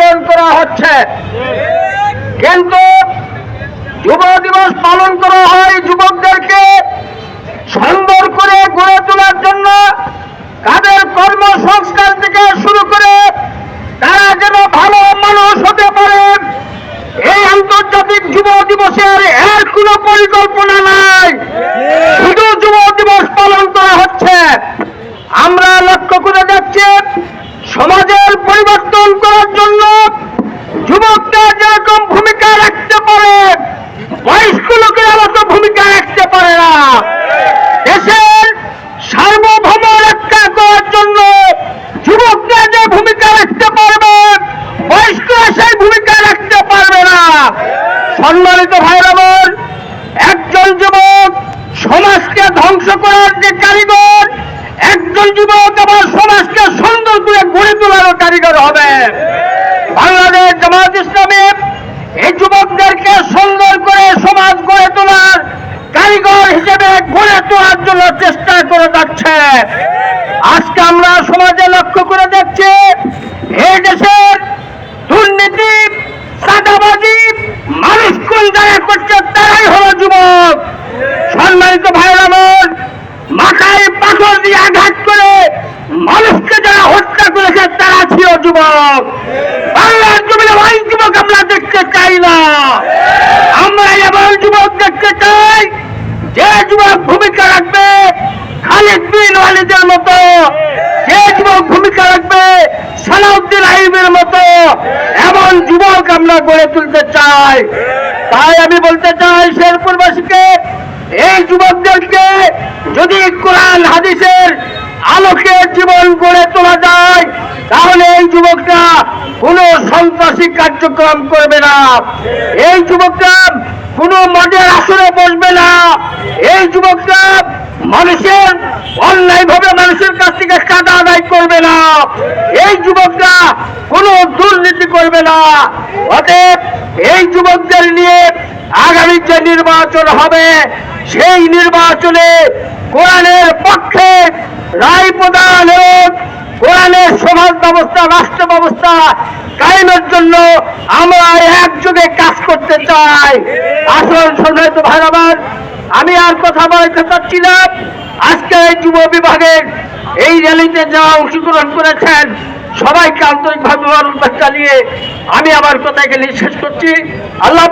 পালন করা হচ্ছে। কিন্তু যুব দিবস পালন করা হয় যুবকদেরকে সুন্দর করে গড়ে তোলার জন্য। তাদের কর্মসংস্থান থেকে শুরু করে তারা যেন ভালো মানুষ হতে পারে। এই আন্তর্জাতিক যুব দিবসের এর কোনো পরিকল্পনা নাই। শুধু যুব দিবস পালন করা হচ্ছে। আমরা লক্ষ্য করে যাচ্ছি জন্য যুবকরা যেরকম ভূমিকা রাখতে পারে বয়স্ক লোকেরা মতো ভূমিকা রাখতে পারে না। দেশের সার্বভৌম রক্ষা করার জন্য যুবকরা যে ভূমিকা রাখতে পারবে বয়স্করা সেই ভূমিকা রাখতে পারবে না। সম্মানিত ভাইরা বোন, একজন যুবক সমাজকে ধ্বংস করার যে কারিগর একজন যুবক আবার সমাজকে সুন্দর করে গড়ে তোলারও কারিগর হবে। বাংলাদেশ জামাত ইসলামী এই যুবকদেরকে সুন্দর করে সমাজ গড়ে তোলার কারিগর হিসেবে গড়ে তোলার জন্য চেষ্টা করে যাচ্ছে। আজকে আমরা সমাজে লক্ষ্য করে দেখছি, এই দেশের দুর্নীতি, চাঁদাবাজি, মানুষ কোন জায়গায় করছে, তারাই হলো যুবক। সম্মানিত ভাইয়ের আমার, মাথায় পাথর দিয়ে আঘাত করে মানুষকে যারা হত্যা করেছে, তারা ছিল যুবক, বাংলার জমিনে ওই যুবক, আমরা দেখতে চাই না। আমরা এমন যুবক দেখতে চাই, যে যুবক ভূমিকা রাখবে খালিদ বিন ওয়ালিদের মতো, যে যুবক ভূমিকা রাখবে সালাউদ্দিন আইবের মতো, এমন যুবক আমরা গড়ে তুলতে চাই। তাই আমি বলতে চাই, শেরপুরবাসীকে, এই যুবকদেরকে যদি কোরআন, হাদিসের আলোকে জীবন গড়ে তোলা যায় তাহলে এই যুবকরা কোনো সন্ত্রাসী কার্যক্রম করবে না। এই যুবকরা কোনো মদের আসরে বসবে না। এই যুবকরা মানুষের অন্যায়ভাবে মানুষের কাছ থেকে চাঁদা আদায় করবে না। এই যুবকরা কোনো দুর্নীতি করবে না। অতএব এই যুবকদের নিয়ে আগামী যে নির্বাচন হবে, সেই নির্বাচনে কোরআনের পক্ষে রায় প্রদান সমাজ ব্যবস্থা, রাষ্ট্র ব্যবস্থা কায়েমের জন্য আমরা একযোগে কাজ করতে চাই। আসল সম্মানিত ভাই আমার আমি আর কথা বলতে চাচ্ছি না। আজকে এই যুব বিভাগের এই র্যালিতে যারা অংশগ্রহণ করেছেন, সবাইকে আন্তরিকভাবে জানিয়ে আমি আমার কথা এখানে শেষ করছি। আল্লাহ